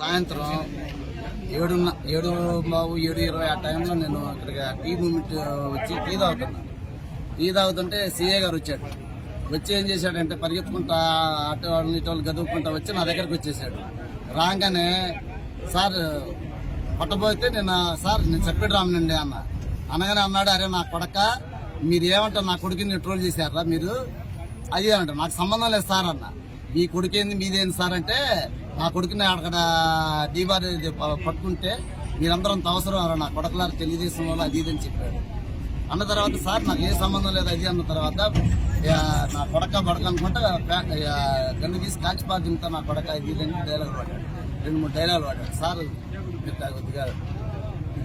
సాయంత్రం ఏడున్న ఏడు బాబు ఏడు ఇరవై ఆ టైంలో నేను ఇక్కడికి టీ మూమెంట్ వచ్చి టీ తాగుతున్నాను టీ తాగుతుంటే సీఏ గారు వచ్చాడు. వచ్చి ఏం చేశాడంటే పరిగెత్తుకుంటా అటు వాళ్ళని ఇటు వాళ్ళు గదువుకుంటా వచ్చి నా దగ్గరకు వచ్చేసాడు. రాగానే సార్ పట్టబోతే నేను సార్ నేను చెప్పాడు రామనండి అన్న. అనగానే అన్నాడు అరే నా కొడక మీరు ఏమంటారు? నా కొడుకుని ట్రోల్ చేశారా మీరు? అది అంటారు నాకు సంబంధం లేదు సార్ అన్న. మీ కొడుకేంది మీదేంది సార్? అంటే నా కొడుకుని అక్కడ డీబార్ పట్టుకుంటే మీరందరం అవసరం రా, నా కొడకలారు తెలియజేసిన వాళ్ళు అది ఇది అని చెప్పాడు అన్న తర్వాత సార్ నాకు ఏ సంబంధం లేదు అది అన్న తర్వాత నా కొడక పడక అనుకుంటే గన్ను తీసి కాల్చి తింటా నా కొడక ఇది ఇది డైలాగ్ పడ్డాడు రెండు మూడు డైలాగ్ పడ్డాడు సార్ కొద్దిగా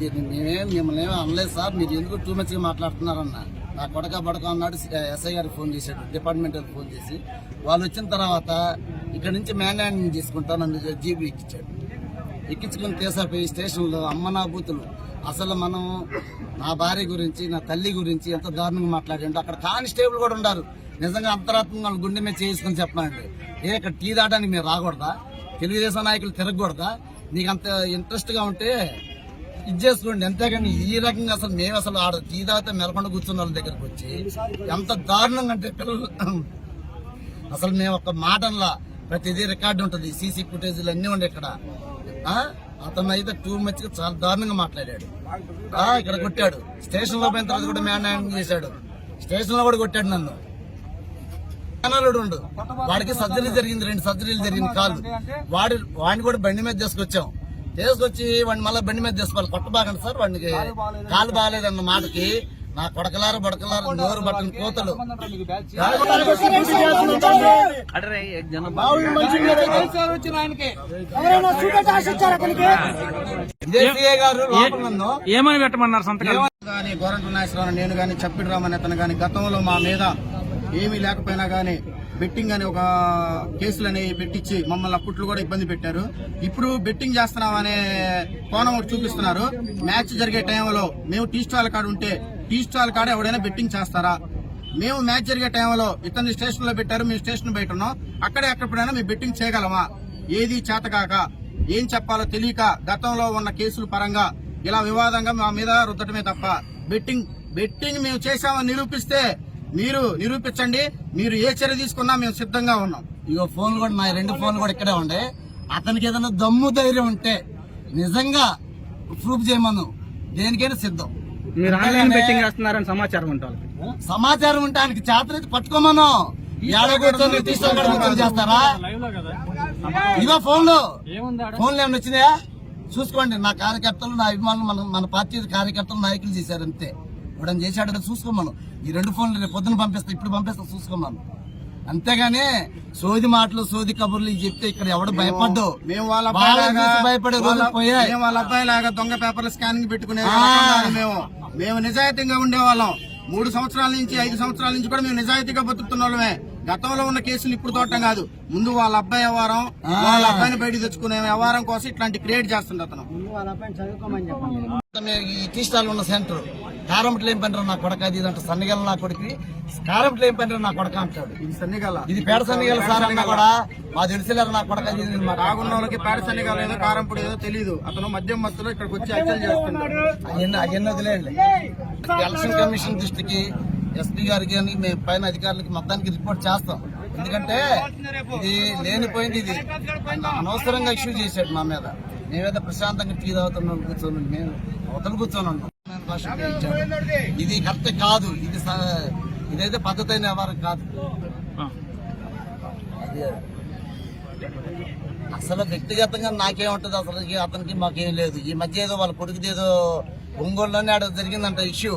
ఇది మేమేం మిమ్మల్ని ఏమీ అనలేదు సార్ మీరు ఎందుకు టూ మచ్గా మాట్లాడుతున్నారన్న? నా కొడక పడక అన్నాడు ఎస్ఐ గారికి ఫోన్ చేశాడు డిపార్ట్మెంట్ ఫోన్ చేసి. వాళ్ళు వచ్చిన తర్వాత ఇక్కడ నుంచి మ్యాన్ హ్యాండింగ్ తీసుకుంటా నన్ను జీబీ ఎక్కించాడు ఎక్కించుకుని తీసాపోయి స్టేషన్లో అమ్మ నా బూతులు. అసలు మనం నా భార్య గురించి నా తల్లి గురించి ఎంత దారుణంగా మాట్లాడండి అక్కడ కానిస్టేబుల్ కూడా ఉన్నారు నిజంగా అంతరాత్మంగా గుండె మీద చేసుకుని చెప్పనండి ఏ ఇక్కడ టీ దాటానికి మీరు రాకూడదా? తెలుగుదేశం నాయకులు తిరగకూడదా? నీకు అంత ఇంట్రెస్ట్గా ఉంటే ఇది చేసుకోండి. అంతేగాని ఈ రకంగా అసలు మేము అసలు ఆడ టీ తాగితే మెలకొండ కూర్చున్న వాళ్ళ దగ్గరకు వచ్చి ఎంత దారుణంగా అంటే పిల్లలు అసలు మేము ఒక మాటలా ప్రతిదీ రికార్డు ఉంటుంది. సీసీ ఫుటేజీలు అన్నీ ఉండే ఇక్కడ. ఆ? అతను అయితే టూ మచ్ చాలా దారుణంగా మాట్లాడాడు. ఆ, ఇక్కడ కొట్టాడు. స్టేషన్లో పోయిన తర్వాత కూడా మ్యాన్ హ్యాండింగ్ చేశాడు. స్టేషన్లో కూడా కొట్టాడు నన్ను. అనాలుడు ఉండు. వాడికి సర్జరీ జరిగింది రెండు సర్జరీలు జరిగింది కాలు. వాడి వాడిని కూడా బండి మీద తీసుకొచ్చాం. తీసుకొచ్చి వాడిని మళ్ళీ బండి మీద తీసుకోవాలి. కొట్టబాగండి సార్ వాడికి కాలు బాగాలేదన్న మాటకి. నా కొడకలారు బడకలారు నోరు బట్టని కోతలు. ఏమని పెట్టమన్నారు సంతకాలు? కానీ గోరంట నాగేశ్వరరావు నేను కానీ చప్పిడి రామన్ అతను కానీ గతంలో మా మీద ఏమీ లేకపోయినా కానీ బెట్టింగ్ అని ఒక కేసులు అనేవి పెట్టించి మమ్మల్ని అప్పట్లో కూడా ఇబ్బంది పెట్టారు. ఇప్పుడు బెట్టింగ్ చేస్తున్నాం అనే కోణం ఒకటి చూపిస్తున్నారు. మ్యాచ్ జరిగే టైంలో మేము టీ స్టాల్ కాడ ఉంటే టీ స్టాల్ కాడ ఎవడైనా బెట్టింగ్ చేస్తారా? మేము మ్యాచ్ జరిగే టైంలో ఇతన్ని స్టేషన్లో పెట్టారు మేము స్టేషన్ బయట ఉన్నాం. అక్కడే ఎక్కడైనా మేము బెట్టింగ్ చేయగలమా? ఏది చేతకాక ఏం చెప్పాలో తెలియక గతంలో ఉన్న కేసుల పరంగా ఇలా వివాదంగా మా మీద రుద్దటమే తప్ప బెట్టింగ్ బెట్టింగ్ మేము చేశామని నిరూపిస్తే మీరు నిరూపించండి. మీరు ఏ చర్య తీసుకున్నా మేము సిద్ధంగా ఉన్నాం. ఇగో ఫోన్లు కూడా నా రెండు ఫోన్లు కూడా ఇక్కడే ఉండే. అతనికి ఏదైనా దమ్ము ధైర్యం ఉంటే నిజంగా ప్రూఫ్ చేయమను. దేనికైనా సిద్ధం. మీరు ఆన్లైన్ బెట్టింగ్ చేస్తున్నారని సమాచారం ఉంటారు సమాచారం ఉంటే ఆయనకి చేతనైతే పట్టుకోమను. ఏడ కూర్చొని తీసుకోగడ కూర్చొని చేస్తారా? ఇదో ఫోన్లు. ఫోన్లు ఏమైనా వచ్చినాయా? చూసుకోండి నా కార్యకర్తలు నా అభిమానులు మన మన పార్టీ కార్యకర్తలు నాయకులు చేశారు అంతే. ఇప్పుడు చేశాడు చూసుకోమను ఈ రెండు ఫోన్లు రేపు పొద్దున పంపిస్తా ఇప్పుడు పంపిస్తా చూసుకోమను అంతేగాని సోది మాటలు సోది కబుర్లు చెప్తే ఇక్కడ ఎవడు భయపడ్డు? మేము వాళ్ళ అబ్బాయిలాగా భయపడే రోజులు పోయాయి. మేము వాళ్ళ అబ్బాయి లాగా దొంగ పేపర్ల స్కానింగ్ పెట్టుకునే మేము. మేము నిజాయితీగా ఉండేవాళ్ళం. మూడు సంవత్సరాల నుంచి ఐదు సంవత్సరాల నుంచి కూడా మేము నిజాయితీగా బతుకుతున్న వాళ్ళమే గతంలో ఉన్న కేసులు ఇప్పుడు తోటం కాదు. ముందు వాళ్ళ అబ్బాయి వ్యవహారం వాళ్ళ అబ్బాయిని బయట తెచ్చుకునే వ్యవహారం కోసం ఇట్లాంటి క్రియేట్ చేస్తుంది అతను. ఈ టీ స్టాల్ ఉన్న సెంటర్. కారంపట్లు ఏం పనిరా నా కొడక అది ఇదంటే సన్నిగల నా కొడుకు కారంపట్లు ఏం పనిరా నా కొడక అంటాడు. ఇది సన్నిగల. ఇది పేడ సన్నిగల సార్ అన్నా కూడా మా తెలిసిలేరు నా కొడక అది ఇది. తాగున్న వాళ్ళకి పేడ సన్నిగాలు ఏదో కారంపొడి ఏదో తెలియదు అతను మద్యం మత్తులో ఇక్కడికి వచ్చి హత్యలు చేస్తున్నాడు. అవన్నీ అవన్నీ వదిలేయండి. ఎలక్షన్ కమిషన్ దృష్టికి ఎస్పీ గారికి కానీ మేము పైన అధికారులకి మొత్తానికి రిపోర్ట్ చేస్తాం. ఎందుకంటే ఇది లేనిపోయింది ఇది. అనవసరంగా ఇష్యూ చేశాడు మా మీద. మేమేదో ప్రశాంతంగా టీ తాగుతున్నాం కూర్చొని మేము అవతల కూర్చొని ఇచ్చాడు. ఇది కరెక్ట్ కాదు. ఇది ఇదైతే పద్ధతి అయిన వ్యవహారం కాదు. అసలు వ్యక్తిగతంగా నాకేముంటది? అసలు అతనికి మాకేం లేదు. ఈ మధ్య ఏదో వాళ్ళ కొడుకుది ఏదో ఒంగోలులోనే ఆడ జరిగిందంట ఇష్యూ.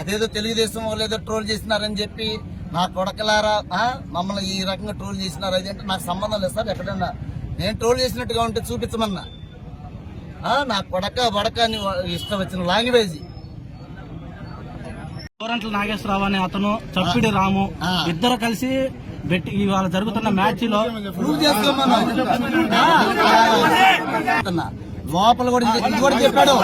అదేదో తెలుగుదేశం వాళ్ళు ఏదో ట్రోల్ చేసినారని చెప్పి నా కొడకలారా మమ్మల్ని ఈ రకంగా ట్రోల్ చేసినారు? అది అంటే నాకు సంబంధం లేదు సార్. ఎక్కడన్నా నేను ట్రోల్ చేసినట్టుగా ఉంటే చూపించమన్నా. నా కొడక బడక అని ఇష్టం వచ్చిన లాంగ్వేజ్. గోరంట్ల నాగేశ్వరరావు అనే అతను చప్పిడి రాము. ఇద్దరు కలిసి బెట్టి ఇవాళ జరుగుతున్న మ్యాచ్లో లోపల కూడా చెప్పాడు